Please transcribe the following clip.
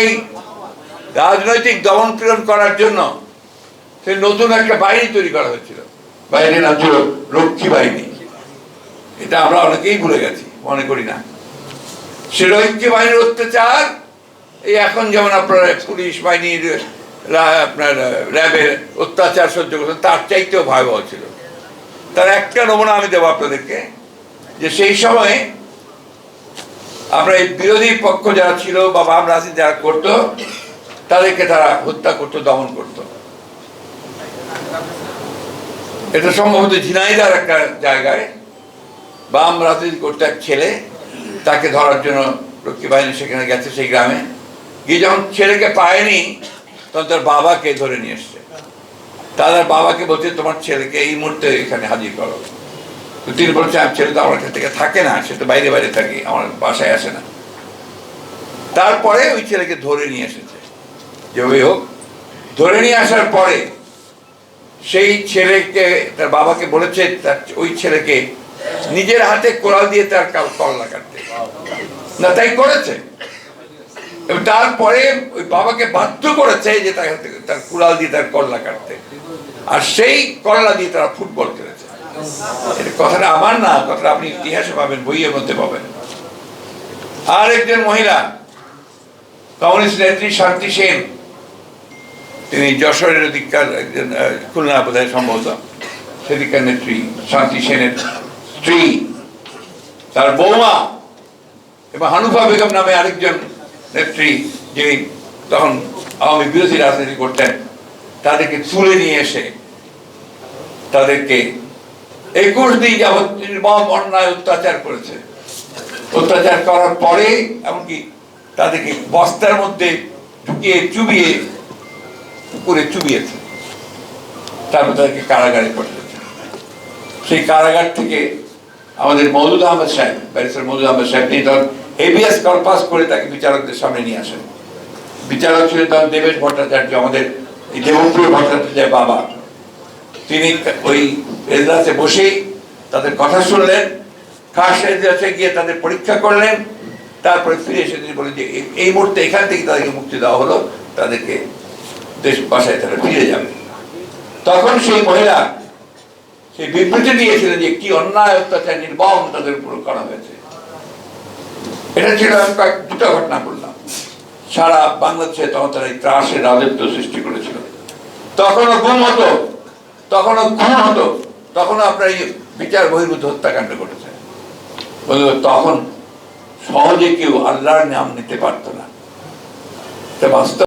এই রাজনৈতিক দমন পীড়ন করার জন্য সে নতুন একটা বাহিনী তৈরি করা হয়েছিল। বাহিনীর নাম ছিল রক্ষী বাহিনী। এটা আমরা অনেকেই ভুলে গেছি, মনে করি না। সে রক্ষী বাহিনীর অত্যাচার, এই এখন যেমন আপনার পুলিশ বাহিনীর আপনার র্যাবের অত্যাচার সহ্য করছেন, তার চাইতেও ভয়াবহ ছিল। তার একটা নমুনা আমি দেবো আপনাদেরকে, যে সেই সময়ে আমরা এই বিরোধী পক্ষ যারা ছিল বা বাম রাজনীতি যারা করতো, তাদেরকে তারা হত্যা করতো, দমন করতো। এটা সম্ভবত ঝিনাইদার একটা জায়গায় বাম রাজনীতি করতে এক ছেলে, তাকে ধরার জন্য রক্ষী বাহিনী সেখানে গেছে সেই গ্রামে। গিয়ে যখন ছেলেকে পায়নি, তখন তার বাবাকে ধরে নিয়ে এসছে। তাদের বাবাকে বলছে, তোমার ছেলেকে এই মুহূর্তে এখানে হাজির করো। তিনি বলছে আমার ছেলে তো আমার কাছ থেকে থাকে না, সে তো বাইরে বাইরে থাকে, আমার বাসায় আসে না। তারপরে ওই ছেলেকে ধরে নিয়ে এসেছে। যে ওই হোক, ধরে নিয়ে আসার পরে সেই ছেলেকে, তার বাবাকে বলেছে, তার ওই ছেলেকে নিজের হাতে কোড়াল দিয়ে তার কাল কল্লা কাটতে। না, তাই করেছে। এবং তারপরে ওই বাবাকে বাধ্য করেছে যে তার তার কুড়াল দিয়ে তার কল্লা কাটতে। আর সেই কল্লা দিয়ে তারা ফুটবল খেলেছে। কথাটা আমার না, কথাটা আপনি ইতিহাসে পাবেন, বইয়ের মধ্যে পাবেন। আর একজন মহিলা, কমিউনিস্ট নেত্রী শান্তি সেন, তিনি যশোরের একজন খুলনা সম্ভবত, সেদিককার নেত্রী, শান্তি সেনের স্ত্রী, তার বৌমা, এবং হানুফা বেগম নামে আরেকজন নেত্রী, যিনি তখন আওয়ামী বিরোধী রাজনীতি করতেন, তাদেরকে তুলে নিয়ে এসে তাদেরকে একুশ দিন যাবৎ নির্মম অন্যায় অত্যাচার করেছে। অত্যাচার করার পরে, এমনকি তাদেরকে বস্তার মধ্যে ঢুকিয়ে চুবিয়ে, পুকুরে চুবিয়েছে। তারপর তাদেরকে কারাগারে পাঠিয়েছে। সেই কারাগার থেকে আমাদের মৌদুদ আহমেদ সাহেব, ব্যারিস্টার মৌদুদ আহমেদ সাহেব, তিনি তখন হেভিয়াস কর্পাস করে তাকে বিচারকদের সামনে নিয়ে আসেন। বিচারক ছিলেন তখন দেবেশ ভট্টাচার্য, আমাদের দেবপ্রিয় ভট্টাচার্যের বাবা। তিনি ওই এজলাসে বসেই তাদের কথা শুনলেন, খাস গিয়ে তাদের পরীক্ষা করলেন, তারপরে ফিরে এসে তিনি বলেন যে, এই- মুহূর্তে এখান থেকে তাদেরকে মুক্তি দেওয়া হলো, তাদেরকে দেশ বাসায় তারা ফিরে যাবে তখন সেই মহিলা সেই বিবৃতি দিয়েছিলেন যে, কি অন্যায় অত্যাচার নির্মম তাদের উপর করা হয়েছে। এটা ছিল কয়েক, দুটো ঘটনা বললাম। সারা বাংলাদেশে তখন তারা এই ত্রাসের রাজত্ব সৃষ্টি করেছিল। তখনও গুম হতো, তখনও খুন হতো। তখনও আপনার এই বিচার বহির্ভূত হত্যাকাণ্ড ঘটেছে। তখন সহজে কেউ আল্লাহর নাম নিতে পারত না। বাস্তব